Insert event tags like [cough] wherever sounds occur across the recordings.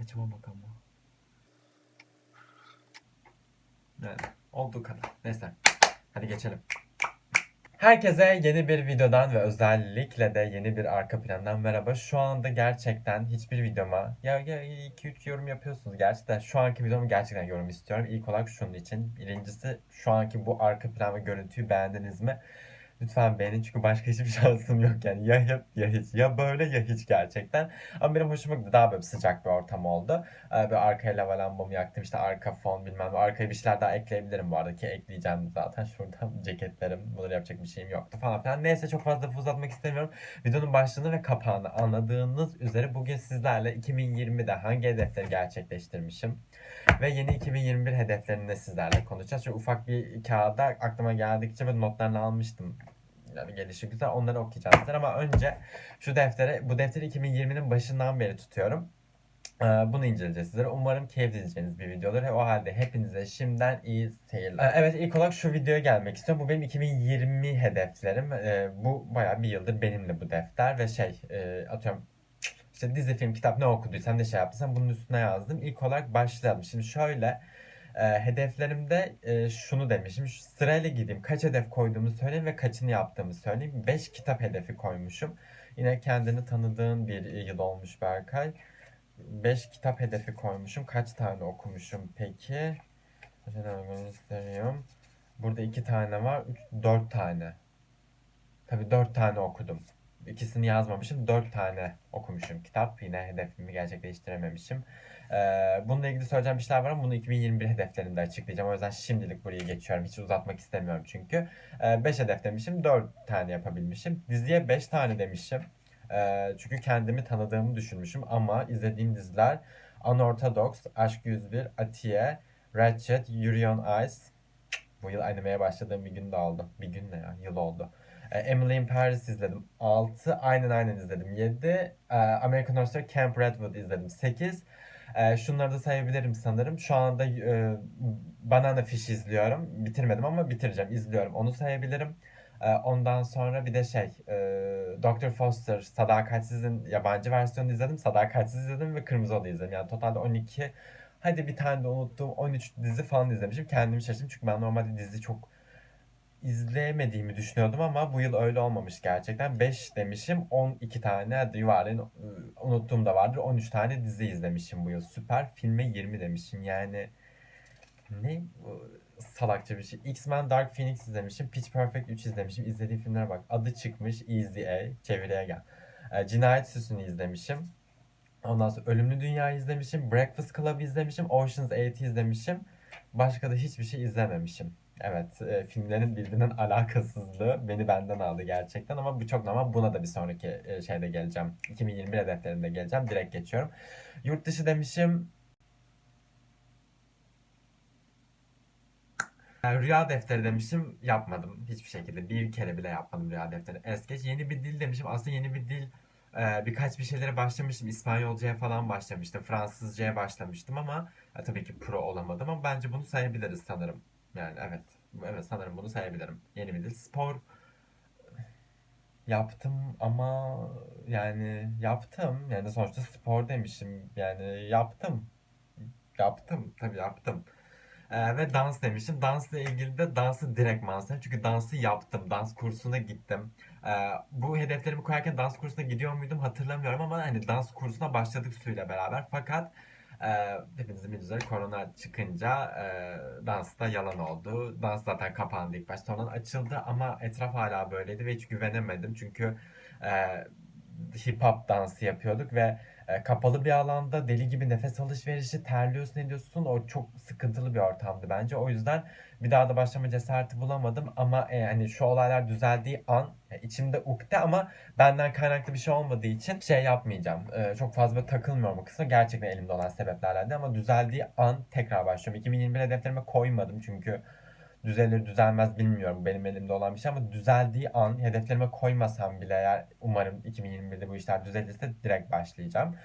Saçıma bak ama. Yani olduğu kadar. Neyse. Hadi geçelim. Herkese yeni bir videodan ve özellikle de yeni bir arka plandan merhaba. Şu anda gerçekten hiçbir videoma ya ya 2-3 yorum yapıyorsunuz gerçekten. Şu anki videomu gerçekten yorum istiyorum. İlk olarak şunun için. Birincisi şu anki bu arka plan ve görüntüyü beğendiniz mi? Lütfen beğenin çünkü başka hiçbir [laughs] şansım yok yani. Ya hep ya hiç. Ya böyle ya hiç gerçekten. Ama benim hoşuma gitti. Daha böyle sıcak bir ortam oldu. Ee, böyle arkaya lava lambamı yaktım. işte arka fon bilmem. Arkaya bir şeyler daha ekleyebilirim bu arada ki ekleyeceğim zaten. Şuradan [laughs] ceketlerim. Bunları yapacak bir şeyim yoktu falan filan. Neyse çok fazla lafı uzatmak istemiyorum. Videonun başlığını ve kapağını anladığınız üzere bugün sizlerle 2020'de hangi hedefleri gerçekleştirmişim ve yeni 2021 hedeflerini de sizlerle konuşacağız. Şöyle ufak bir kağıda aklıma geldikçe böyle notlarını almıştım. Yani gelişi güzel onları okuyacağız sizler ama önce şu deftere bu defteri 2020'nin başından beri tutuyorum. Ee, Bunu inceleyeceğiz sizlere. Umarım keyif edeceğiniz bir videodur. O halde hepinize şimdiden iyi seyirler. Ee, Evet ilk olarak şu videoya gelmek istiyorum. Bu benim 2020 hedeflerim. Ee, Bu bayağı bir yıldır benimle bu defter ve şey e, atıyorum işte dizi, film, kitap ne okuduysam ne şey yaptıysam bunun üstüne yazdım. İlk olarak başlayalım. Şimdi şöyle e, hedeflerimde e, şunu demişim. Şu sırayla gideyim. Kaç hedef koyduğumu söyleyeyim ve kaçını yaptığımı söyleyeyim. 5 kitap hedefi koymuşum. Yine kendini tanıdığın bir yıl olmuş Berkay. 5 kitap hedefi koymuşum. Kaç tane okumuşum peki? Şöyle göstereyim. Burada 2 tane var. 4 tane. Tabii 4 tane okudum. İkisini yazmamışım. 4 tane okumuşum kitap. Yine hedefimi gerçekleştirememişim. Ee, bununla ilgili söyleyeceğim bir şeyler var ama bunu 2021 hedeflerimde açıklayacağım. O yüzden şimdilik burayı geçiyorum. Hiç uzatmak istemiyorum çünkü. 5 hedef demişim. 4 tane yapabilmişim. Diziye 5 tane demişim. Ee, çünkü kendimi tanıdığımı düşünmüşüm ama izlediğim diziler Unorthodox, Aşk 101, Atiye, Ratchet, Yuri on Ice. Bu yıl animeye başladığım bir gün de oldu. Bir gün ne ya? Yıl oldu. Ee, Emily in Paris izledim. 6. Aynen aynen izledim. 7. American Horror Story Camp Redwood izledim. 8. Şunları da sayabilirim sanırım. Şu anda e, Banana Fish izliyorum. Bitirmedim ama bitireceğim. İzliyorum. Onu sayabilirim. Ee, Ondan sonra bir de şey e, Dr. Foster Sadakatsiz'in yabancı versiyonunu izledim. Sadakatsiz izledim ve Kırmızı Oda izledim. Yani totalde 12 hadi bir tane de unuttuğum 13 dizi falan izlemişim. Kendimi şaşırdım çünkü ben normalde dizi çok izleyemediğimi düşünüyordum ama bu yıl öyle olmamış gerçekten. 5 demişim 12 tane yuvarlayın ıı, unuttuğum da vardır. 13 tane dizi izlemişim bu yıl. Süper filme 20 demişim yani ne salakça bir şey. X-Men Dark Phoenix izlemişim. Pitch Perfect 3 izlemişim. İzlediğim filmlere bak. Adı çıkmış. Easy A. Çeviriye gel. E, Cinayet Süsü'nü izlemişim. Ondan sonra Ölümlü Dünya'yı izlemişim. Breakfast Club'ı izlemişim. Ocean's 8'i izlemişim. Başka da hiçbir şey izlememişim. Evet, e, filmlerin birbirinden alakasızlığı beni benden aldı gerçekten ama bu çok normal. Buna da bir sonraki e, şeyde geleceğim. 2021 hedeflerinde geleceğim. Direkt geçiyorum. Yurt dışı demişim. Yani Rüya defteri demişim yapmadım hiçbir şekilde bir kere bile yapmadım rüya defteri es geç yeni bir dil demişim aslında yeni bir dil e, birkaç bir şeylere başlamıştım İspanyolcaya falan başlamıştım Fransızcaya başlamıştım ama e, tabii ki pro olamadım ama bence bunu sayabiliriz sanırım yani evet evet sanırım bunu sayabilirim yeni bir dil spor yaptım ama yani yaptım yani sonuçta spor demişim yani yaptım yaptım tabii yaptım. Ee, ve dans demişim. Dansla ilgili de dansı direkt mantıyorum. Çünkü dansı yaptım. Dans kursuna gittim. Ee, bu hedeflerimi koyarken dans kursuna gidiyor muydum hatırlamıyorum ama hani dans kursuna başladık suyla beraber. Fakat e, hepinizin bildiğiniz korona çıkınca e, dans da yalan oldu. Dans zaten kapandı ilk başta. Sonradan açıldı ama etraf hala böyleydi ve hiç güvenemedim. Çünkü e, hip hop dansı yapıyorduk ve kapalı bir alanda deli gibi nefes alışverişi terliyorsun ediyorsun. O çok sıkıntılı bir ortamdı bence. O yüzden bir daha da başlama cesareti bulamadım. Ama e, hani şu olaylar düzeldiği an e, içimde ukde ama benden kaynaklı bir şey olmadığı için şey yapmayacağım. E, çok fazla takılmıyorum o kısma. Gerçekten elimde olan sebeplerle de ama düzeldiği an tekrar başlıyorum. 2021 hedeflerime koymadım çünkü düzelir düzelmez bilmiyorum benim elimde olan bir şey ama düzeldiği an hedeflerime koymasam bile eğer umarım 2021'de bu işler düzelirse direkt başlayacağım.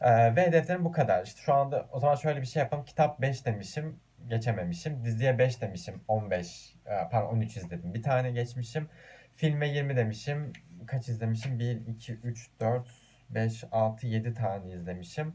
Ee, ve hedeflerim bu kadar. İşte şu anda o zaman şöyle bir şey yapalım. Kitap 5 demişim, geçememişim. Diziye 5 demişim, 15, e, pardon 13 izledim. Bir tane geçmişim. Filme 20 demişim. Kaç izlemişim? 1, 2, 3, 4, 5, 6, 7 tane izlemişim.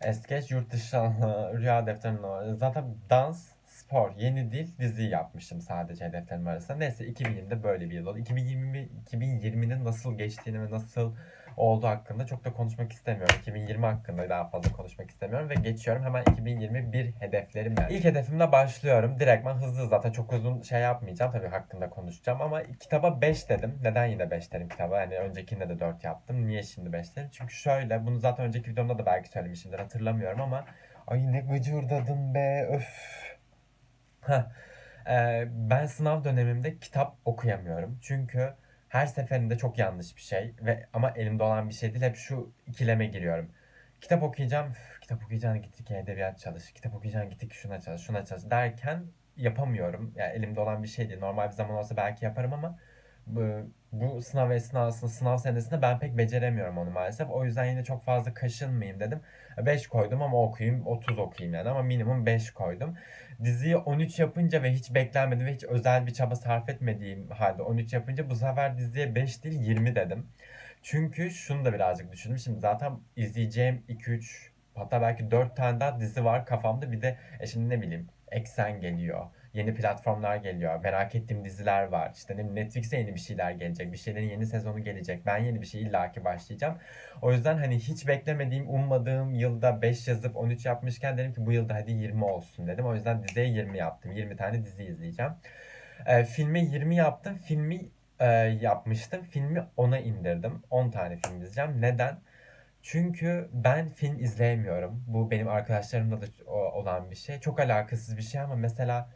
Es geç yurt dışı [laughs] rüya defterinin zaten dans, spor, yeni dil, dizi yapmışım sadece hedeflerim arasında. Neyse 2020'de böyle bir yıl oldu. 2020 2020'nin nasıl geçtiğini ve nasıl olduğu hakkında çok da konuşmak istemiyorum. 2020 hakkında daha fazla konuşmak istemiyorum ve geçiyorum hemen 2021 hedeflerimle. İlk hedefimle başlıyorum. Direktman hızlı zaten çok uzun şey yapmayacağım. Tabii hakkında konuşacağım ama kitaba 5 dedim. Neden yine 5 dedim kitaba? Yani öncekinde de 4 yaptım. Niye şimdi 5 dedim? Çünkü şöyle bunu zaten önceki videomda da belki söylemişimdir hatırlamıyorum ama ay ne gıcırdadım be öf. Heh. Ben sınav dönemimde kitap okuyamıyorum. Çünkü her seferinde çok yanlış bir şey ve ama elimde olan bir şey değil. Hep şu ikileme giriyorum. Kitap okuyacağım, üf, kitap okuyacağım gittik edebiyat çalış, kitap okuyacağım gittik şuna çalış, şuna çalış derken yapamıyorum. Yani elimde olan bir şey değil. Normal bir zaman olsa belki yaparım ama bu, sınav esnasında, sınav senesinde ben pek beceremiyorum onu maalesef. O yüzden yine çok fazla kaşınmayayım dedim. 5 koydum ama okuyayım, 30 okuyayım yani ama minimum 5 koydum. Diziyi 13 yapınca ve hiç beklenmedim ve hiç özel bir çaba sarf etmediğim halde 13 yapınca bu sefer diziye 5 değil 20 dedim. Çünkü şunu da birazcık düşündüm. Şimdi zaten izleyeceğim 2-3 hatta belki 4 tane daha dizi var kafamda. Bir de e şimdi ne bileyim Eksen geliyor. Yeni platformlar geliyor. Merak ettiğim diziler var. İşte ne Netflix'e yeni bir şeyler gelecek. Bir şeylerin yeni sezonu gelecek. Ben yeni bir şey illaki başlayacağım. O yüzden hani hiç beklemediğim, ummadığım yılda 5 yazıp 13 yapmışken dedim ki bu yılda hadi 20 olsun dedim. O yüzden diziye 20 yaptım. 20 tane dizi izleyeceğim. E, filme 20 yaptım. Filmi e, yapmıştım. Filmi 10'a indirdim. 10 tane film izleyeceğim. Neden? Çünkü ben film izleyemiyorum. Bu benim arkadaşlarımla da olan bir şey. Çok alakasız bir şey ama mesela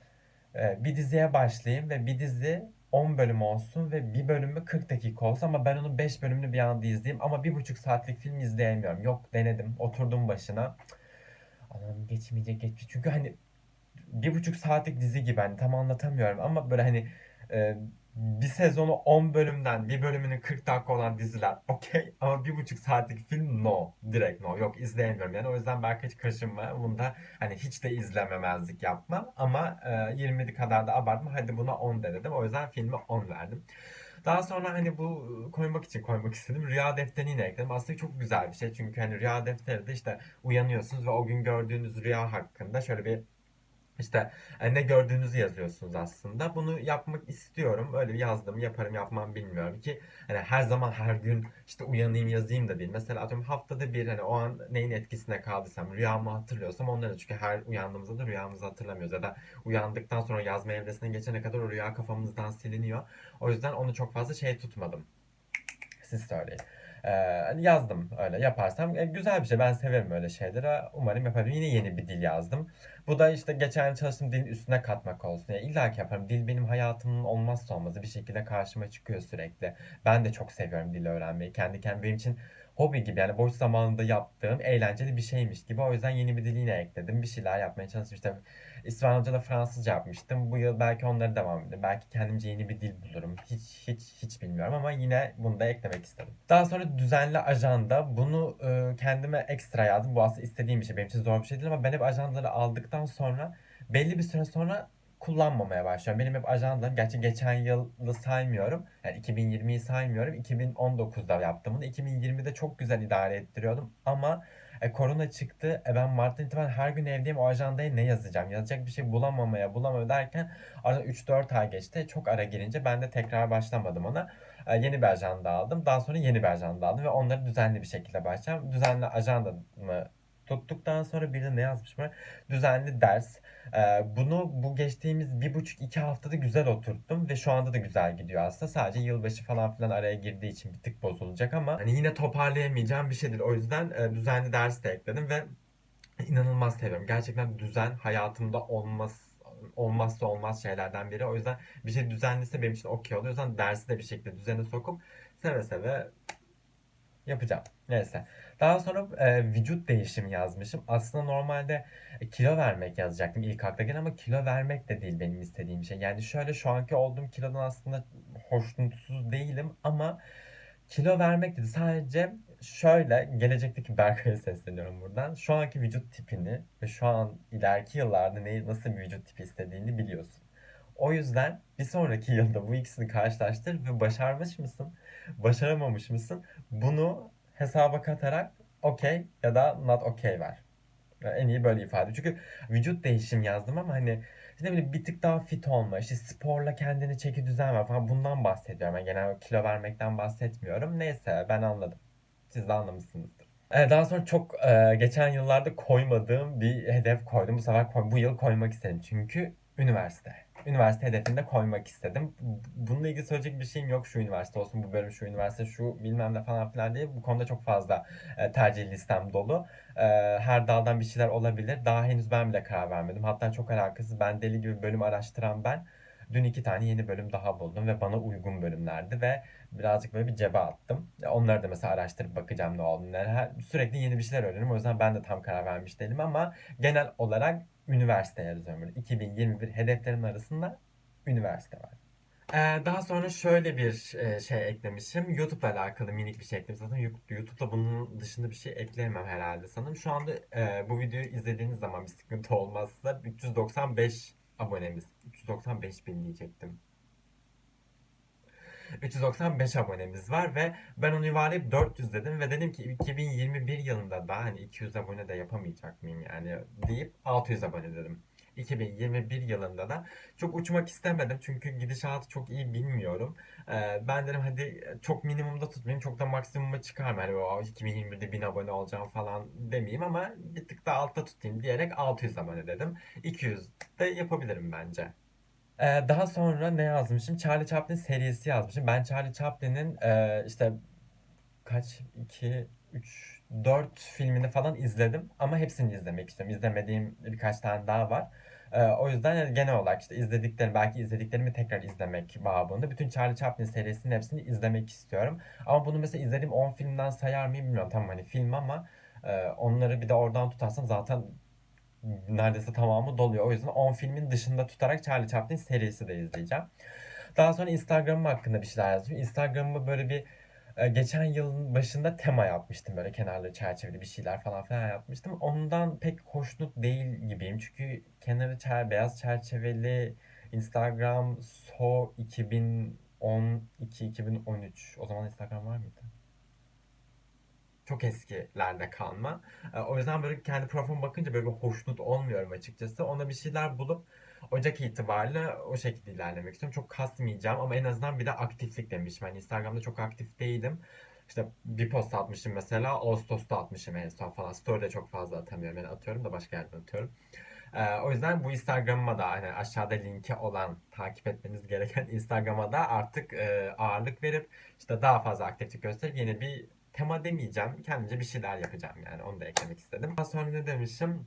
bir diziye başlayayım ve bir dizi 10 bölüm olsun ve bir bölümü 40 dakika olsun ama ben onun 5 bölümünü bir anda izleyeyim ama bir buçuk saatlik film izleyemiyorum. Yok denedim. Oturdum başına. Anam geçmeyecek geçmeyecek. Çünkü hani bir buçuk saatlik dizi gibi hani tam anlatamıyorum ama böyle hani e, bir sezonu 10 bölümden bir bölümünün 40 dakika olan diziler [laughs] okey ama bir buçuk saatlik film no direkt no yok izleyemiyorum yani o yüzden belki hiç kaşınma bunda hani hiç de izlememezlik yapmam ama e, 20 kadar da abartma hadi buna 10 de dedim o yüzden filme 10 verdim. Daha sonra hani bu koymak için koymak istedim. Rüya defterini yine ekledim. Aslında çok güzel bir şey. Çünkü hani rüya defteri de işte uyanıyorsunuz ve o gün gördüğünüz rüya hakkında şöyle bir işte e, ne gördüğünüzü yazıyorsunuz aslında. Bunu yapmak istiyorum. Öyle yazdım, yaparım, yapmam bilmiyorum ki. Hani her zaman her gün işte uyanayım yazayım da değil. Mesela atıyorum haftada bir hani o an neyin etkisine kaldıysam, rüyamı hatırlıyorsam onları çünkü her uyandığımızda da rüyamızı hatırlamıyoruz. Ya da uyandıktan sonra yazma evresine geçene kadar o rüya kafamızdan siliniyor. O yüzden onu çok fazla şey tutmadım. Siz söyleyin. Ee, hani yazdım öyle yaparsam e, güzel bir şey. Ben severim öyle şeyleri. Umarım yaparım. Yine yeni bir dil yazdım. Bu da işte geçen çalıştığım dilin üstüne katmak olsun. Yani illa ki yaparım. Dil benim hayatımın olmazsa olmazı. Bir şekilde karşıma çıkıyor sürekli. Ben de çok seviyorum dil öğrenmeyi. Kendi kendime benim için hobi gibi yani boş zamanında yaptığım eğlenceli bir şeymiş gibi. O yüzden yeni bir dil ekledim. Bir şeyler yapmaya çalıştım. İşte İspanyolca Fransızca yapmıştım. Bu yıl belki onları devam ederim. Belki kendimce yeni bir dil bulurum. Hiç hiç hiç bilmiyorum ama yine bunu da eklemek istedim. Daha sonra düzenli ajanda. Bunu e, kendime ekstra yazdım. Bu aslında istediğim bir şey. Benim için zor bir şey değil ama ben hep ajandaları aldıktan sonra belli bir süre sonra kullanmamaya başlıyorum. Benim hep ajandalarım, gerçi geçen yılı saymıyorum. Yani 2020'yi saymıyorum. 2019'da yaptım bunu. 2020'de çok güzel idare ettiriyordum ama e, korona çıktı. E, ben Mart'tan itibaren her gün evdeyim. O ajandaya ne yazacağım? Yazacak bir şey bulamamaya, bulamamaya derken arada 3-4 ay geçti. Çok ara girince ben de tekrar başlamadım ona. E, yeni bir ajanda aldım. Daha sonra yeni bir ajanda aldım ve onları düzenli bir şekilde başlayacağım. Düzenli ajandamı tuttuktan sonra bir de ne yazmış var? Düzenli ders. Ee, bunu bu geçtiğimiz bir buçuk iki haftada güzel oturttum ve şu anda da güzel gidiyor aslında. Sadece yılbaşı falan filan araya girdiği için bir tık bozulacak ama hani yine toparlayamayacağım bir şeydir. O yüzden e, düzenli ders de ekledim ve inanılmaz seviyorum. Gerçekten düzen hayatımda olmaz olmazsa olmaz şeylerden biri. O yüzden bir şey düzenliyse benim için okey oluyor. O yüzden dersi de bir şekilde düzene sokup seve seve yapacağım. Neyse. Daha sonra e, vücut değişimi yazmışım. Aslında normalde e, kilo vermek yazacaktım ilk akla ama kilo vermek de değil benim istediğim şey. Yani şöyle şu anki olduğum kilodan aslında hoşnutsuz değilim ama kilo vermek dedi. Sadece şöyle gelecekteki Berkay'a sesleniyorum buradan. Şu anki vücut tipini ve şu an ileriki yıllarda neyi, nasıl bir vücut tipi istediğini biliyorsun. O yüzden bir sonraki yılda bu ikisini karşılaştır ve başarmış mısın, başaramamış mısın? Bunu hesaba katarak okey ya da not okey ver. Yani en iyi böyle ifade. Çünkü vücut değişim yazdım ama hani işte böyle bir tık daha fit olma, işte sporla kendini çeki düzen ver falan bundan bahsediyorum. Yani genel kilo vermekten bahsetmiyorum. Neyse ben anladım. Siz de anlamışsınızdır. Ee, Daha sonra çok e, geçen yıllarda koymadığım bir hedef koydum. Bu sefer koy- bu yıl koymak istedim. Çünkü üniversite. Üniversite hedefini de koymak istedim. Bununla ilgili söyleyecek bir şeyim yok. Şu üniversite olsun, bu bölüm şu üniversite, şu bilmem ne falan filan diye. Bu konuda çok fazla e, tercih listem dolu. E, her daldan bir şeyler olabilir. Daha henüz ben bile karar vermedim. Hatta çok alakasız. Ben deli gibi bölüm araştıran ben. Dün iki tane yeni bölüm daha buldum ve bana uygun bölümlerdi ve birazcık böyle bir cebe attım. Onları da mesela araştırıp bakacağım ne. Her, sürekli yeni bir şeyler öğrenirim. O yüzden ben de tam karar vermiş değilim ama genel olarak üniversite yazıyorum. Böyle 2021 hedeflerim arasında üniversite var. Ee, daha sonra şöyle bir e, şey eklemişim. YouTube'la alakalı minik bir şey eklemişim. Zaten YouTube'da bunun dışında bir şey ekleyemem herhalde sanırım. Şu anda e, bu videoyu izlediğiniz zaman bir sıkıntı olmazsa 395 abonemiz. 395 bin diyecektim. 395 abonemiz var ve ben onu yuvarlayıp 400 dedim ve dedim ki 2021 yılında da hani 200 abone de yapamayacak mıyım yani deyip 600 abone dedim. 2021 yılında da çok uçmak istemedim çünkü gidişatı çok iyi bilmiyorum. Ee, ben dedim hadi çok minimumda tutmayayım çok da maksimuma çıkarmayayım. Hani o 2021'de 1000 abone olacağım falan demeyeyim ama bir tık da altta tutayım diyerek 600 abone dedim. 200 de yapabilirim bence. Ee, daha sonra ne yazmışım? Charlie Chaplin serisi yazmışım. Ben Charlie Chaplin'in e, işte kaç 2 3 4 filmini falan izledim ama hepsini izlemek istiyorum. İzlemediğim birkaç tane daha var. Ee, o yüzden genel olarak işte izlediklerim belki izlediklerimi tekrar izlemek babında bütün Charlie Chaplin serisinin hepsini izlemek istiyorum. Ama bunu mesela izlediğim 10 filmden sayar mıyım bilmiyorum. Tamam hani film ama e, onları bir de oradan tutarsam zaten neredeyse tamamı doluyor. O yüzden 10 filmin dışında tutarak Charlie Chaplin serisi de izleyeceğim. Daha sonra Instagram'ım hakkında bir şeyler yazdım. Instagram'ımı böyle bir geçen yılın başında tema yapmıştım. Böyle kenarlı çerçeveli bir şeyler falan filan yapmıştım. Ondan pek hoşnut değil gibiyim. Çünkü kenarı çer beyaz çerçeveli Instagram so 2012-2013. O zaman Instagram var mıydı? çok eskilerde kalma. E, O yüzden böyle kendi profilime bakınca böyle hoşnut olmuyorum açıkçası. Ona bir şeyler bulup Ocak itibariyle o şekilde ilerlemek istiyorum. Çok kasmayacağım ama en azından bir de aktiflik demişim. Ben Instagram'da çok aktif değilim. İşte bir post atmışım mesela. Ağustos'ta atmışım en son falan. Story'de çok fazla atamıyorum. Yani atıyorum da başka yerden atıyorum. Ee, o yüzden bu Instagram'ıma da hani aşağıda linki olan takip etmeniz gereken [laughs] Instagram'a da artık e, ağırlık verip işte daha fazla aktiflik gösterip yeni bir tema demeyeceğim. Kendimce bir şeyler yapacağım yani. Onu da eklemek istedim. Daha sonra ne demişim?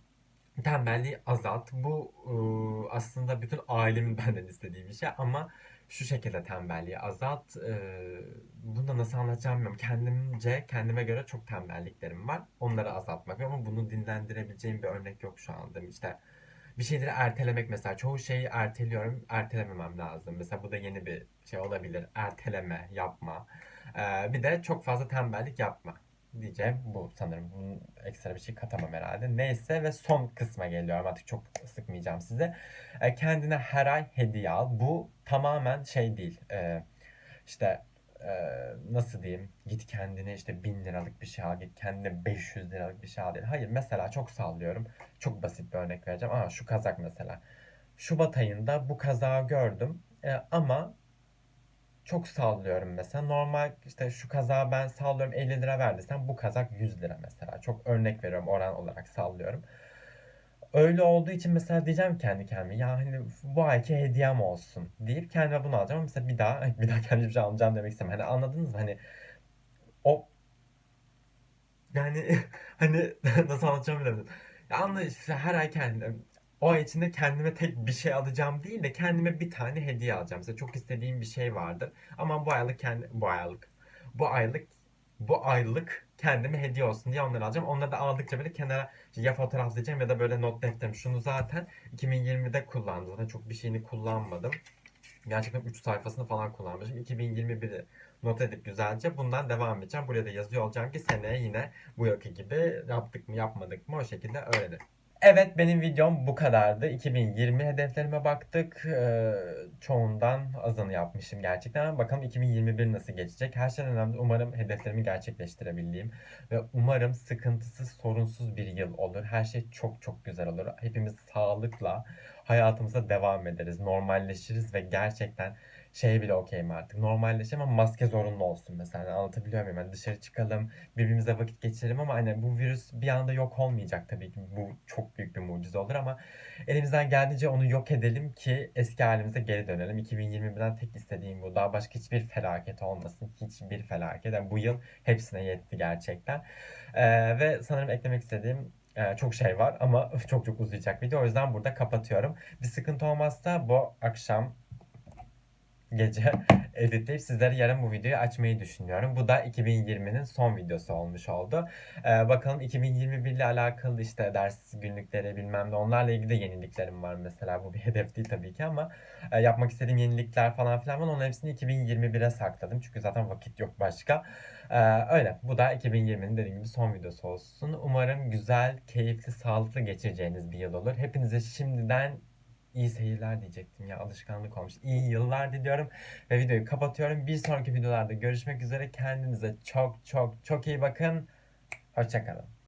Tembelliği azalt. Bu ıı, aslında bütün ailemin [laughs] benden istediği bir şey ama şu şekilde tembelliği azalt. Iı, Bunu da nasıl anlatacağım bilmiyorum. Kendimce, kendime göre çok tembelliklerim var. Onları azaltmak ama bunu dinlendirebileceğim bir örnek yok şu anda. İşte bir şeyleri ertelemek mesela. Çoğu şeyi erteliyorum. Ertelememem lazım. Mesela bu da yeni bir şey olabilir. Erteleme, yapma. Ee, bir de çok fazla tembellik yapma diyeceğim bu sanırım. Bunun ekstra bir şey katamam herhalde. Neyse ve son kısma geliyorum. Artık çok sıkmayacağım size. Ee, kendine her ay hediye al. Bu tamamen şey değil. Ee, işte e, nasıl diyeyim? Git kendine işte 1000 liralık bir şey al. Git kendine 500 liralık bir şey al. değil. Hayır mesela çok sallıyorum. Çok basit bir örnek vereceğim. Aa şu kazak mesela. Şubat ayında bu kazağı gördüm. Ee, ama çok sallıyorum mesela. Normal işte şu kazağı ben sallıyorum 50 lira verdiysen bu kazak 100 lira mesela. Çok örnek veriyorum oran olarak sallıyorum. Öyle olduğu için mesela diyeceğim kendi kendime ya hani bu ayki hediyem olsun deyip kendime bunu alacağım. Ama Mesela bir daha [laughs] bir daha kendime bir şey almayacağım demek istemiyorum. Hani anladınız mı? Hani o yani [laughs] hani [laughs] nasıl anlatacağım bilemedim. Ya anla her ay kendime o ay içinde kendime tek bir şey alacağım değil de kendime bir tane hediye alacağım. Mesela çok istediğim bir şey vardır. Ama bu aylık kendi bu aylık bu aylık bu aylık kendime hediye olsun diye onları alacağım. Onları da aldıkça böyle kenara ya fotoğraflayacağım ya da böyle not defterim. Şunu zaten 2020'de kullandım. Zaten çok bir şeyini kullanmadım. Gerçekten 3 sayfasını falan kullanmışım. 2021'i not edip güzelce bundan devam edeceğim. Buraya da yazıyor olacağım ki seneye yine bu yılki gibi yaptık mı yapmadık mı o şekilde öğrenin. Evet benim videom bu kadardı. 2020 hedeflerime baktık. Ee, çoğundan azını yapmışım gerçekten. Bakalım 2021 nasıl geçecek. Her şeyden önemli umarım hedeflerimi gerçekleştirebildiğim ve umarım sıkıntısız, sorunsuz bir yıl olur. Her şey çok çok güzel olur. Hepimiz sağlıkla hayatımıza devam ederiz. Normalleşiriz ve gerçekten şeye bile okeyim artık. Normalleşelim ama maske zorunlu olsun mesela. Yani anlatabiliyor muyum? Yani dışarı çıkalım, birbirimize vakit geçirelim ama hani bu virüs bir anda yok olmayacak tabii ki. Bu çok büyük bir mucize olur ama elimizden geldiğince onu yok edelim ki eski halimize geri dönelim. 2021'den tek istediğim bu. Daha başka hiçbir felaket olmasın. Hiçbir felaket. Yani bu yıl hepsine yetti gerçekten. Ee, ve sanırım eklemek istediğim e, çok şey var ama [laughs] çok çok uzayacak video. O yüzden burada kapatıyorum. Bir sıkıntı olmazsa bu akşam gece [laughs] editleyip sizlere yarın bu videoyu açmayı düşünüyorum. Bu da 2020'nin son videosu olmuş oldu. Ee, bakalım 2021 ile alakalı işte ders günlükleri bilmem ne onlarla ilgili de yeniliklerim var mesela. Bu bir hedef değil tabii ki ama e, yapmak istediğim yenilikler falan filan var. Onun hepsini 2021'e sakladım. Çünkü zaten vakit yok başka. Ee, öyle. Bu da 2020'nin dediğim gibi son videosu olsun. Umarım güzel, keyifli, sağlıklı geçireceğiniz bir yıl olur. Hepinize şimdiden İyi seyirler diyecektim ya alışkanlık olmuş. İyi yıllar diliyorum ve videoyu kapatıyorum. Bir sonraki videolarda görüşmek üzere. Kendinize çok çok çok iyi bakın. Hoşçakalın.